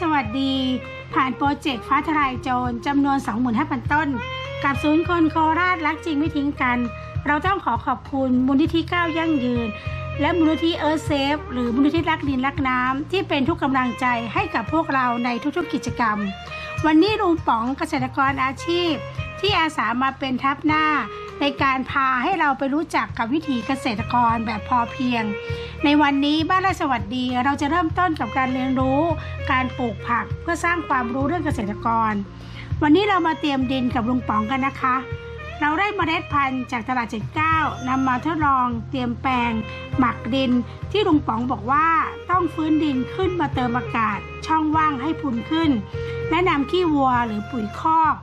สวัสดี ผ่านโปรเจกต์ฟ้าทลายโจรจำนวน 25,000 ต้น กับศูนย์คนโคราชรักจริงไม่ทิ้งกัน เราต้องขอขอบคุณมูลนิธิก้าวยั่งยืน และมูลนิธิเอิร์ธเซฟหรือมูลนิธิรักดินรักน้ำที่เป็นทุกกำลังใจให้กับพวกเราในทุกๆกิจกรรม วันนี้ลุงป๋องเกษตรกรอาชีพ ที่อาสามาเป็นทัพหน้า ในการพาให้เราไปรู้จักกับวิถีเกษตรกรแบบพอเพียง ในวันนี้บ้านราชสวัสดีเราจะเริ่มต้นกับการเรียนรู้ การปลูกผักเพื่อสร้างความรู้เรื่องเกษตรกร วันนี้เรามาเตรียมดินกับลุงป๋องกันนะคะ เราได้เมล็ดพันธุ์จากตลาด 79นำมาทดลอง เตรียมแปลง หมักดิน ที่ลุงป๋องบอกว่าต้องฟื้นดินขึ้นมาเติมอากาศ ช่องว่างให้พุนขึ้น และนำขี้วัวหรือปุ๋ยคอก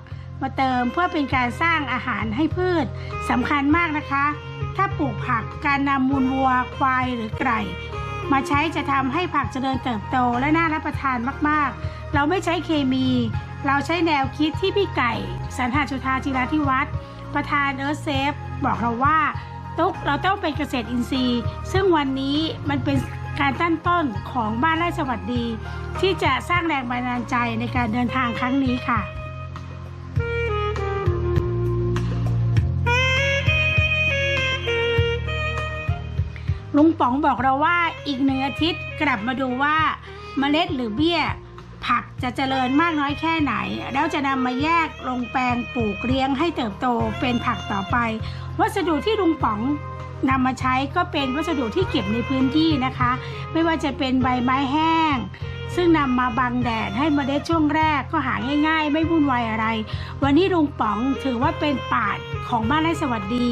มาเติมเพื่อเป็นการสร้างอาหารให้พืชสำคัญมากนะคะ ถ้าปลูกผักการนำมูลวัวควายหรือไก่ มาใช้จะทำให้ผักเจริญเติบโตและน่ารับประทานมากๆ เราไม่ใช้เคมี เราใช้แนวคิดที่พี่ไก่ สันหาจุธาจิราธิวัฒน์ประธานเอิร์ธเซฟบอกเราว่าตุ๊กเราต้องเป็นเกษตรอินทรีย์ ซึ่งวันนี้มันเป็นการตั้นต้นของบ้านไร่สวัสดี ที่จะสร้างแรงบันดาลใจในการเดินทางครั้งนี้ค่ะ ลุงป๋องบอกเราว่าอีกหนึ่งอาทิตย์กลับมาดูว่าเมล็ดหรือเบี้ย ผักจะเจริญมากน้อยแค่ไหน แล้วจะนำมาแยกลงแปลงปลูกเลี้ยงให้เติบโตเป็นผักต่อไป วัสดุที่ลุงป๋องนำมาใช้ก็เป็นวัสดุที่เก็บในพื้นที่นะคะ ไม่ว่าจะเป็นใบไม้แห้ง ซึ่งนำมาบังแดดให้เมล็ดช่วงแรกก็หาง่าย ๆ ไม่วุ่นวายอะไร วันนี้ลุงป๋องถือว่าเป็นปาดของบ้านไร่สวัสดี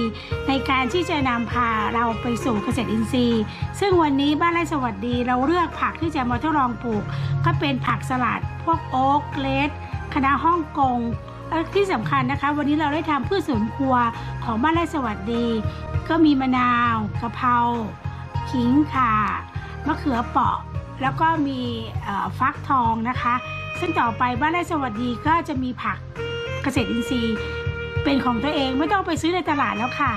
ในการที่จะนำพาเราไปสู่เกษตรอินทรีย์ ซึ่งวันนี้บ้านไร่สวัสดีเราเลือกผักที่จะมาทดลองปลูก ก็เป็นผักสลัด พวกโอ๊กเลดคณะฮ่องกงและที่สำคัญนะคะ วันนี้เราได้ทำพืชสวนครัวของบ้านไร่สวัสดี ก็มีมะนาวกะเพราขิงข่ามะเขือเปราะ แล้วก็มีฟักทองนะคะ ซึ่งต่อไปบ้านไร่สวัสดีก็จะมีผักเกษตรอินทรีย์ เป็นของตัวเองไม่ต้องไปซื้อในตลาดแล้วค่ะ